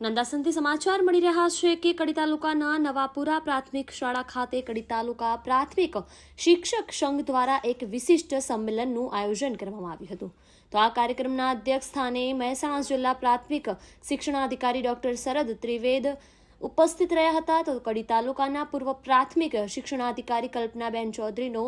નંદાસનથી સમાચાર મળી રહ્યા છે કે કડી તાલુકાના નવાપુરા પ્રાથમિક શાળા ખાતે કડી તાલુકા પ્રાથમિક શિક્ષક સંઘ દ્વારા એક વિશિષ્ટ સંમેલનનું આયોજન કરવામાં આવ્યું હતું. તો આ કાર્યક્રમના અધ્યક્ષ સ્થાને મહેસાણા જિલ્લા પ્રાથમિક શિક્ષણાધિકારી ડોક્ટર શરદ ત્રિવેદ ઉપસ્થિત રહ્યા હતા. તો કડી તાલુકાના પૂર્વ પ્રાથમિક શિક્ષણાધિકારી કલ્પનાબેન ચૌધરીનો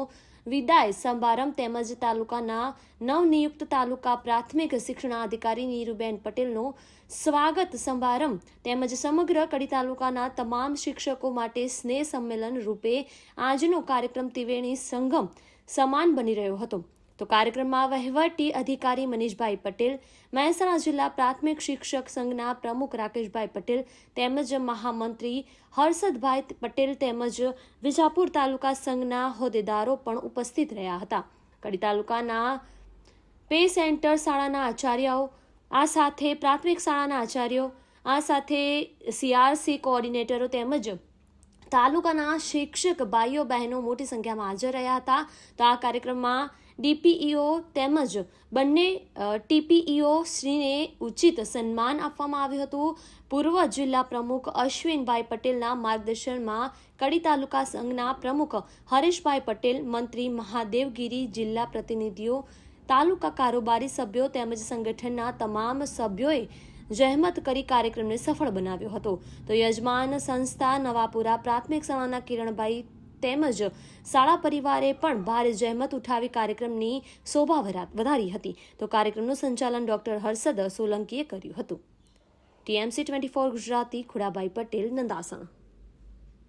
વિદાય. સમારંભ તેમજ તાલુકાના નવનિયુક્ત તાલુકા પ્રાથમિક શિક્ષણાધિકારી નીરુબેન પટેલનો સ્વાગત સમારંભ તેમજ સમગ્ર કડી તાલુકાના તમામ શિક્ષકો માટે સ્નેહ સંમેલન રૂપે આજનો કાર્યક્રમ ત્રિવેણી સંગમ સમાન બની રહ્યો હતો. તો કાર્યક્રમમાં વહીવટી અધિકારી મનીષભાઈ પટેલ, મહેસાણા જિલ્લા પ્રાથમિક શિક્ષક સંઘના પ્રમુખ રાકેશભાઈ પટેલ તેમજ મહામંત્રી હર્ષદભાઈ પટેલ તેમજ વિજાપુર તાલુકા સંઘના હોદ્દેદારો પણ ઉપસ્થિત રહ્યા હતા. કડી તાલુકાના પે સેન્ટર શાળાના આચાર્યો આ સાથે પ્રાથમિક શાળાના આચાર્યો આ સાથે સીઆરસી કોઓર્ડિનેટરો તેમજ તાલુકાના શિક્ષક ભાઈઓ બહેનો મોટી સંખ્યામાં હાજર રહ્યા હતા. તો આ કાર્યક્રમમાં ડીપીઈઓ તેમજ બંને ટીપીઈઓ શ્રીને ઉચિત સન્માન આપવામાં આવ્યું હતું. પૂર્વ જિલ્લા પ્રમુખ અશ્વિનભાઈ પટેલના માર્ગદર્શનમાં કડી તાલુકા સંઘના પ્રમુખ હરેશભાઈ પટેલ, મંત્રી મહાદેવગીરી, જિલ્લા પ્રતિનિધિઓ, તાલુકા કારોબારી સભ્યો તેમજ સંગઠનના તમામ સભ્યોએ જહેમત કરી કાર્યક્રમને સફળ બનાવ્યો હતો. તો યજમાન સંસ્થા નવાપુરા પ્રાથમિક શાળાના કિરણભાઈ તેમજ શાળા પરિવારે પણ ભારે જહેમત ઉઠાવી કાર્યક્રમની શોભા વધારી હતી. તો કાર્યક્રમનું સંચાલન ડોક્ટર હર્ષદ સોલંકીએ કર્યું હતું. TMC twenty four Gujarati Khudabhai Patel, Nandasan.